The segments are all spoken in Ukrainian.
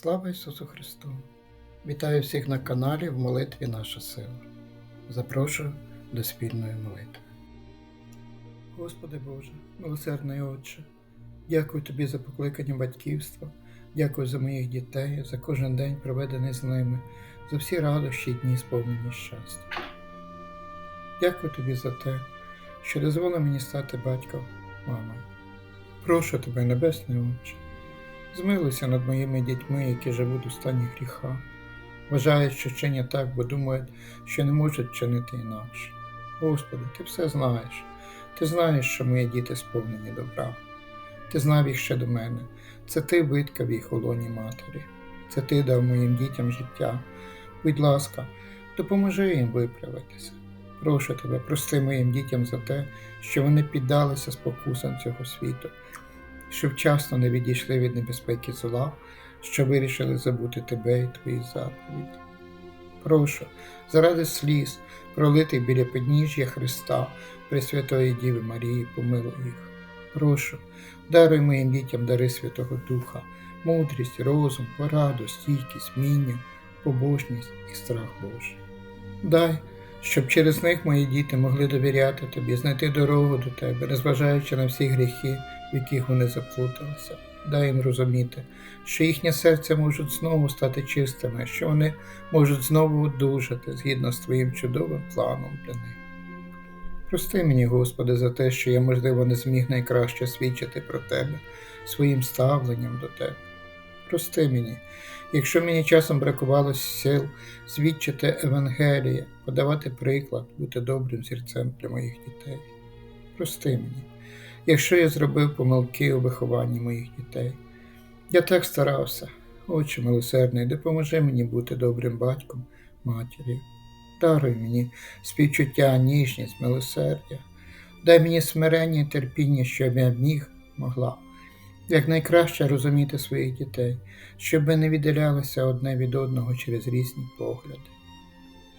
Слава Ісусу Христу! Вітаю всіх на каналі в молитві Наша сила. Запрошую до спільної молитви. Господи Боже, милосердний Отче, дякую Тобі за покликання батьківства, дякую за моїх дітей, за кожен день проведений з ними, за всі радощі і дні сповнені щастя. Дякую Тобі за те, що дозволив мені стати батьком, мамою. Прошу тебе, Небесний Отче, Змилуйся над моїми дітьми, які живуть у стані гріха, вважають, що чинять так, бо думають, що не можуть чинити інакше. Господи, Ти все знаєш. Ти знаєш, що мої діти сповнені добра. Ти знав їх ще до мене. Це ти виткав їх у лоні матері. Це ти дав моїм дітям життя. Будь ласка, допоможи їм виправитися. Прошу тебе, прости моїм дітям за те, що вони піддалися спокусам цього світу що вчасно не відійшли від небезпеки зла, що вирішили забути тебе і твої заповіді. Прошу, заради сліз, пролитих біля підніжжя Христа, Пресвятої Діви Марії, помилуй їх. Прошу, даруй моїм дітям дари Святого Духа, мудрість, розум, пораду, стійкість, міння, побожність і страх Божий. Дай, щоб через них мої діти могли довіряти тобі, знайти дорогу до тебе, незважаючи на всі гріхи, в яких вони заплуталися. Дай їм розуміти, що їхнє серце можуть знову стати чистими, що вони можуть знову одужати згідно з твоїм чудовим планом для них. Прости мені, Господи, за те, що я, можливо, не зміг найкраще свідчити про Тебе своїм ставленням до Тебе. Прости мені, якщо мені часом бракувало сил свідчити Евангеліє, подавати приклад, бути добрим зірцем для моїх дітей. Прости мені, якщо я зробив помилки у вихованні моїх дітей. Я так старався, Отче милосердний, допоможи мені бути добрим батьком, матір'ю. Даруй мені співчуття, ніжність, милосердя. Дай мені смирення і терпіння, щоб я міг, могла якнайкраще розуміти своїх дітей, щоб ми не віддалялися одне від одного через різні погляди.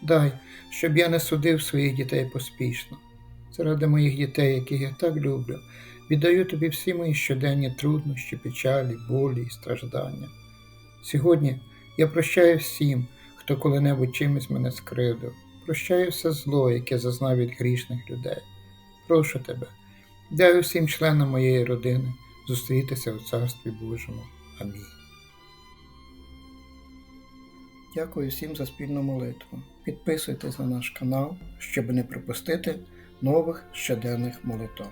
Дай, щоб я не судив своїх дітей поспішно. Заради моїх дітей, яких я так люблю, віддаю тобі всі мої щоденні труднощі, печалі, болі і страждання. Сьогодні я прощаю всім, хто коли-небудь чимось мене скривдив, прощаю все зло, яке зазнав від грішних людей. Прошу тебе, дай усім членам моєї родини зустрітися у Царстві Божому. Амінь. Дякую всім за спільну молитву. Підписуйтесь на наш канал, щоб не пропустити нових щоденних молитв.